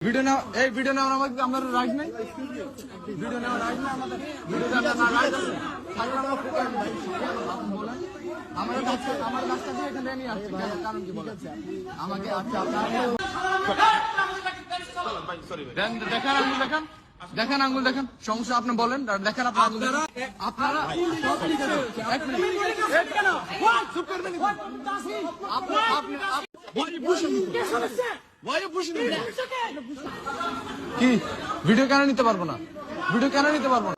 Video নাও এই video নেওয়ার আমাদের রাইট নাই? ভিডিও নেওয়ার রাইট আমাদের? ভিডিও নেওয়ার রাইট থাকলে আমরা ফোকাস ভাই। বলেন। আমার কাছে আমার কাছটা দিয়ে এখানে নিয়ে আসছে। কারণ কি বলেন? আমাকে আচ্ছা আপনারা দেন দেখান আঙ্গুল দেখান। দেখান আঙ্গুল দেখান। সমস্যা আপনি বলেন। দেখেন আপনার আঙ্গুল। দেখান। আপনারা Why? Why? কি ভিডিও কেন নিতে পারব না ভিডিও কেন নিতে পারব না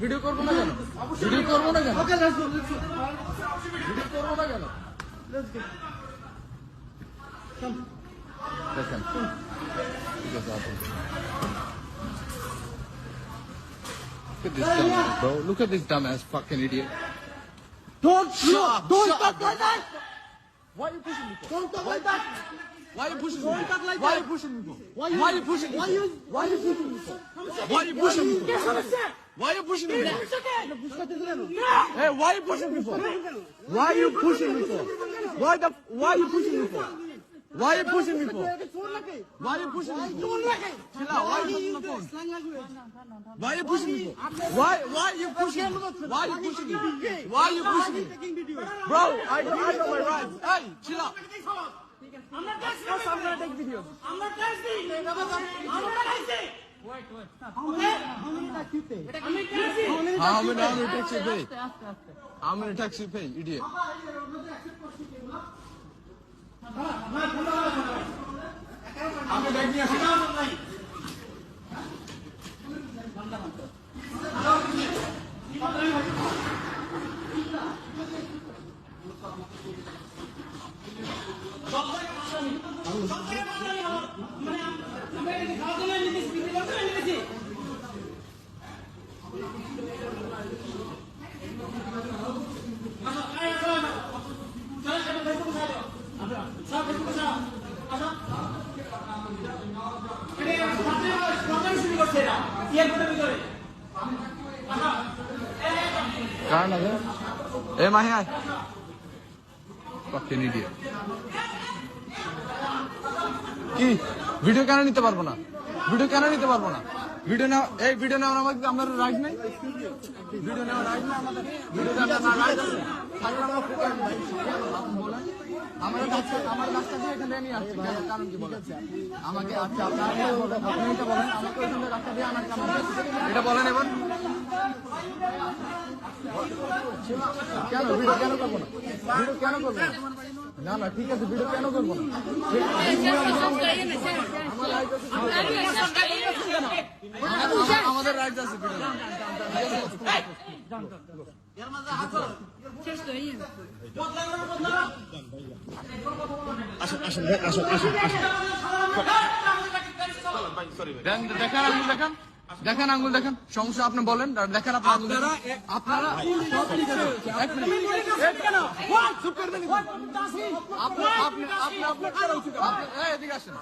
ভিডিও করব না কেন ভিডিও করব না কেন ভিডিও করব না কেন দেখেন ঠিক আছে Look at this dumbass, bro. Look at this dumbass fucking idiot. Don't Shut up, don't shut talk up. like that. Why are you pushing me? Don't talk like that. Why you pushing me? Why are you pushing me? Why are you pushing me? Why you Why are you pushing me? Why are you pushing me? Why are you pushing me? Hey, why are you pushing me for? Why are you pushing me for? Why the Why are you pushing me for? Why you pushing me for? এটা চোর নাকি? Why you pushing me for? চোর নাকি? Chill out. Why you pushing the phone? Slang লাগবে। Why you pushing me for? Why? Why you pushing me? Why you pushing me? Why you pushing me? Taking video. Bro, I know, I know my rights. Hey, chill out. Yes, I'm gonna take video. আমরা tax দিই আমরা tax দিই আমি ডাকিতে। আমি tax দিই How many, how many taxi pay? How many taxi pay, idiot? আমি bag নিয়ে আসি কার না এ মাহি, আয়. কি? ভিডিও কেন নিতে পারব না? ভিডিও কেন নিতে পারব না? ভিডিও নেওয়া এই ভিডিও নেওয়ার আমাদের আমাদের রাইট নাই? ভিডিও নেওয়ার রাইট না আমাদের? ভিডিও নেওয়ার রাইট আছে থাকলে আমরা ফোকাস ভাই আপনি বলেন আমার কাছে আমার কাছটা দিয়ে এখানে নিয়ে আসছে কেন? কারণ কি বলেন? আমাকে আচ্ছা বলেন আপনি এটা বলেন আমাকে ওইখানে রাস্তা দিয়ে আনার কারণ এটা বলেন এবার। কেন? ভিডিও কেন করব না? ভিডিও কেন করব না? না না ঠিক আছে ভিডিও কেন করব না? আমাদের রাইট আছে ভিডিও দেখান আঙ্গুল দেখান। দেখান সমস্যা আপনি বলেন দেখান আপনার আপনি এই, এদিকে আসেন